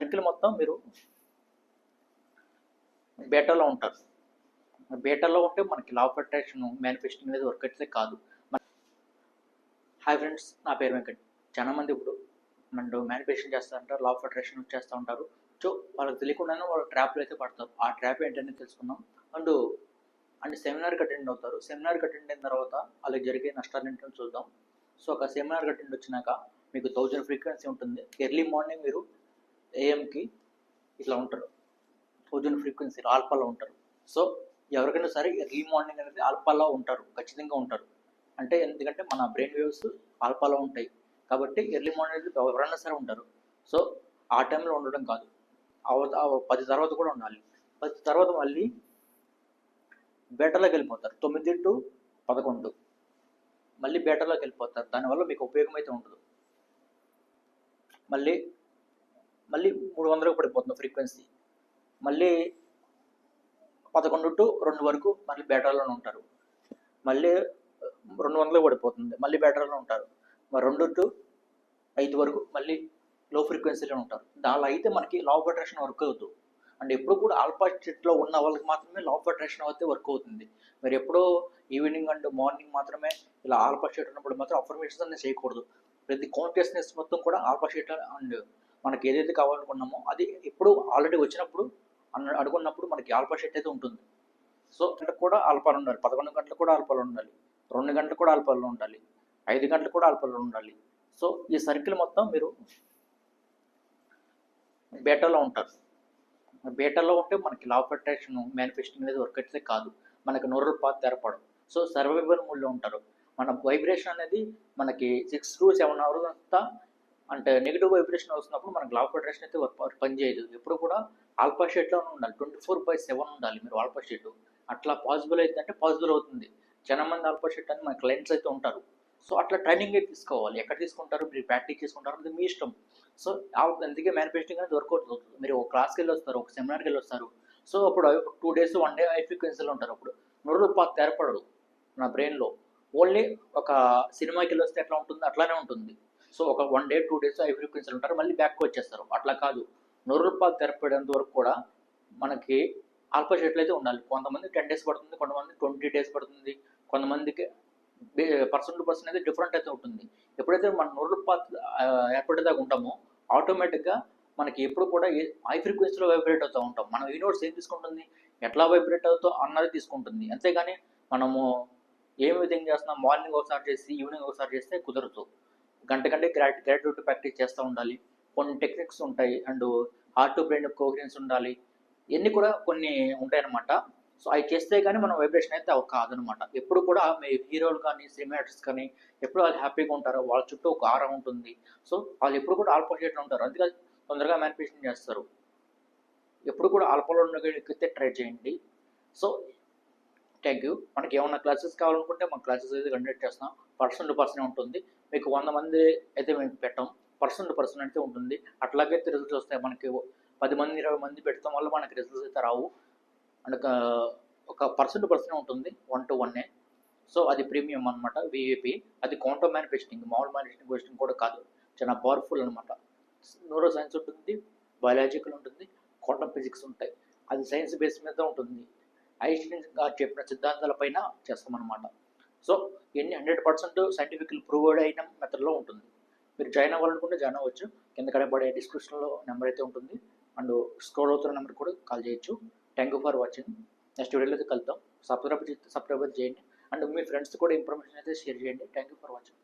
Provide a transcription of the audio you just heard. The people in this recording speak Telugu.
సర్కిల్ మొత్తం మీరు బేటాలో ఉంటారు. బేటాలో ఉంటే మనకి లా ఆఫ్ అట్రాక్షన్ మేనిఫెస్టింగ్ అనేది వర్క్ అయితే కాదు. హాయ్ ఫ్రెండ్స్ నా పేరు వెంకట్. చాలా మంది ఇప్పుడు నన్ను మేనిఫెస్టింగ్ చేస్తూ ఉంటారు లా ఆఫ్ అట్రాక్షన్ చేస్తూ ఉంటారు. సో వాళ్ళకి తెలియకుండానే వాళ్ళు ట్రాప్లు అయితే పడతారు. ఆ ట్రాప్ ఏంటనే తెలుసుకుందాం. అండ్ అండ్ సెమినార్కి అటెండ్ అవుతారు. సెమినార్కి అటెండ్ అయిన తర్వాత వాళ్ళకి జరిగే నష్టాలు ఏంటో చూద్దాం. సో ఒక సెమినార్కి అటెండ్ వచ్చినాక మీకు థౌజండ్ ఫ్రీక్వెన్సీ ఉంటుంది. ఎర్లీ మార్నింగ్ మీరు ఏఎంకి ఇట్లా ఉంటారు. ఓజోన్ ఫ్రీక్వెన్సీ ఆల్పాలో ఉంటారు. సో ఎవరికైనా సరే ఎర్లీ మార్నింగ్ అనేది ఆల్పాలో ఉంటారు. ఖచ్చితంగా ఉంటారు. అంటే ఎందుకంటే మన బ్రెయిన్ వేవ్స్ ఆల్పాలో ఉంటాయి. కాబట్టి ఎర్లీ మార్నింగ్ అనేది ఎవరైనా సరే ఉంటారు. సో ఆ టైంలో ఉండడం కాదు. ఆ- పది తర్వాత కూడా ఉండాలి. పది తర్వాత మళ్ళీ బేటలోకి వెళ్ళిపోతారు. తొమ్మిది టు పదకొండు. మళ్ళీ బేటలోకి వెళ్ళిపోతారు. దానివల్ల మీకు ఉపయోగం అయితే ఉండదు. మళ్ళీ మళ్ళీ మూడు వందలకు పడిపోతుంది ఫ్రీక్వెన్సీ మళ్ళీ పదకొండు టు రెండు వరకు మళ్ళీ బ్యాటరీలోనే ఉంటారు. మళ్ళీ రెండు వందలకు పడిపోతుంది. మళ్ళీ బ్యాటరీలో ఉంటారు. మరి రెండు టు ఐదు వరకు మళ్ళీ లో ఫ్రీక్వెన్సీలో ఉంటారు. దానిలో అయితే మనకి లా ఆఫ్ అట్రాక్షన్ వర్క్ అవుతుంది అండ్ ఎప్పుడు కూడా ఆల్ఫా స్టేట్లో ఉన్న వాళ్ళకి మాత్రమే లా ఆఫ్ అట్రాక్షన్ అయితే వర్క్ అవుతుంది. మీరు ఎప్పుడో ఈవినింగ్ అండ్ మార్నింగ్ మాత్రమే ఇలా ఆల్ఫా స్టేట్ ఉన్నప్పుడు మాత్రం అఫర్మేషన్స్ అనేది చేయకూడదు. ప్రతి కాన్షియస్నెస్ మొత్తం కూడా ఆల్ఫా స్టేట్ అండ్ మనకి ఏదైతే కావాలనుకున్నామో అది ఎప్పుడు ఆల్రెడీ వచ్చినప్పుడు అన్న అడుగున్నప్పుడు మనకి ఆల్ఫా షెట్ అయితే ఉంటుంది. సో గంటలకు కూడా ఆల్ఫాలు ఉండాలి. పదకొండు గంటలకు కూడా ఆల్ఫాలు ఉండాలి. రెండు గంటలకు కూడా ఆల్ఫాలు ఉండాలి. ఐదు గంటలకు కూడా ఆల్ఫాలు ఉండాలి. సో ఈ సర్కిల్ మొత్తం మీరు బేటాలో ఉంటారు. బేటాలో ఉంటే మనకి లా ఆఫ్ అట్రాక్షన్ మేనిఫెస్టింగ్ అనేది వర్క్ అయితే కాదు. మనకి నోరల్ పాత్ తెరపడం సో సర్వైవల్ మూడ్లో ఉంటారు. మన వైబ్రేషన్ అనేది మనకి సిక్స్ టు సెవెన్ అవర్స్ అంతా అంటే నెగిటివ్ వైబ్రేషన్ వస్తున్నప్పుడు మనకి లా ఫెడరేషన్ అయితే పనిచేయదు ఎప్పుడు కూడా ఆల్ఫా షేట్లో ఉండాలి. ట్వంటీ ఫోర్ బై సెవెన్ ఉండాలి మీరు ఆల్ఫా షేట్ అట్లా పాసిబుల్ అయితే పాసిబుల్ అవుతుంది. చాలా మంది ఆల్ఫా షేట్ అని మన క్లయింట్స్ అయితే ఉంటారు. సో అట్లా ట్రైనింగ్ అయితే తీసుకోవాలి. ఎక్కడ తీసుకుంటారు? మీరు ప్రాక్టీస్ చేసుకుంటారు అది మీ ఇష్టం. సో అందుకే మేనిఫెస్టింగ్ అనేది వర్కౌట్ అవుతుంది. మీరు ఒక క్లాస్కి వెళ్ళి వస్తారు ఒక సెమినార్కి వెళ్ళి వస్తారు సో అప్పుడు two days one day high ఫ్రీక్వెన్సీలో ఉంటారు. అప్పుడు నొరలు పాత ఏర్పడదు. నా బ్రెయిన్లో ఓన్లీ ఒక సినిమాకి వెళ్ళి వస్తే ఎట్లా ఉంటుంది అట్లానే ఉంటుంది. సో ఒక one day two days high ఫ్రీక్వెన్సీలు ఉంటారు. మళ్ళీ బ్యాక్ వచ్చేస్తారు. అట్లా కాదు. నొరలు తెరపడేంత వరకు కూడా మనకి ఆల్ఫా అయితే ఉండాలి. కొంతమంది టెన్ డేస్ పడుతుంది కొంతమంది ట్వంటీ డేస్ పడుతుంది కొంతమందికి పర్సన్ టు పర్సన్ అయితే డిఫరెంట్ అయితే ఉంటుంది. ఎప్పుడైతే మన నొర్రుపాత్ ఏర్పడేదాకా ఉంటామో ఆటోమేటిక్గా మనకి ఎప్పుడు కూడా హై ఫ్రీక్వెన్సీలో వైబ్రేట్ అవుతూ ఉంటాం. మనం యూనివర్స్ ఏం తీసుకుంటుంది? ఎట్లా వైబ్రేట్ అవుతో అన్నది తీసుకుంటుంది. అంతేగాని మనము ఏమి విధంగా చేస్తున్నాం? మార్నింగ్ ఒకసారి చేసి ఈవినింగ్ ఒకసారి చేస్తే కుదరదు. గంట గంటే గ్రాట్ గ్రాట్యుటీ ప్రాక్టీస్ చేస్తూ ఉండాలి. కొన్ని టెక్నిక్స్ ఉంటాయి. And heart to brain coherence ఉండాలి. ఇవన్నీ కూడా కొన్ని ఉంటాయన్నమాట. సో అవి చేస్తే కానీ మనం వైబ్రేషన్ అయితే అవి కాదనమాట ఎప్పుడు కూడా మీ హీరోలు కానీ సినిమాటర్స్ కానీ ఎప్పుడు వాళ్ళు హ్యాపీగా ఉంటారు వాళ్ళ చుట్టూ ఒక ఆరా ఉంటుంది. సో వాళ్ళు ఎప్పుడు కూడా ఆల్పోజిట్లో ఉంటారు. అందుకే తొందరగా మేనిఫెస్టేషన్ చేస్తారు. ఎప్పుడు కూడా ఆల్పోలో ఎక్కితే ట్రై చేయండి. సో థ్యాంక్ యూ మనకి ఏమన్నా క్లాసెస్ కావాలనుకుంటే మన క్లాసెస్ అయితే కండక్ట్ చేస్తాం పర్సన్ టు పర్సన్ ఉంటుంది. మీకు వంద మంది అయితే మేము పెట్టాం. పర్సన్ టు పర్సన్ అయితే ఉంటుంది. అట్లాగైతే రిజల్ట్స్ వస్తాయి. మనకి పది మంది ఇరవై మంది పెట్టడం వల్ల మనకి రిజల్ట్స్ అయితే రావు. అండ్ ఒక- పర్సన్ టు పర్సన్ ఉంటుంది. వన్ టు వన్నే సో అది ప్రీమియం అనమాట విఏపి అది కౌంటర్ మ్యానిఫెస్టింగ్ మామూలు మ్యానిఫెస్టింగ్ కూడా కాదు. చాలా పవర్ఫుల్ అనమాట న్యూరో సైన్స్ ఉంటుంది. బయాలజికల్ ఉంటుంది. క్వాంటమ్ ఫిజిక్స్ ఉంటాయి. అది సైన్స్ బేస్ మీద ఉంటుంది. ఐన్స్టీన్ గారు చెప్పిన సిద్ధాంతాల పైన చేస్తామన్నమాట. సో ఎన్ని హండ్రెడ్ పర్సెంట్ సైంటిఫిక్ ప్రూవ్డ్ అయిన మెథడ్లో ఉంటుంది. మీరు జాయిన్ అవ్వాలనుకుంటే జాయిన్ అవ్వచ్చు. కింద కడపడే డిస్క్రిప్షన్లో నెంబర్ అయితే ఉంటుంది. అండ్ స్క్రోల్ అవుతున్న నెంబర్ కూడా కాల్ చేయొచ్చు. Thank you for watching. Next వీడియోలో అయితే కలుద్దాం. సబ్స్క్రైబ్ సబ్స్క్రైబ్ చేయండి. అండ్ మీ ఫ్రెండ్స్ కూడా ఇన్ఫర్మేషన్ అయితే షేర్ చేయండి. Thank you for watching.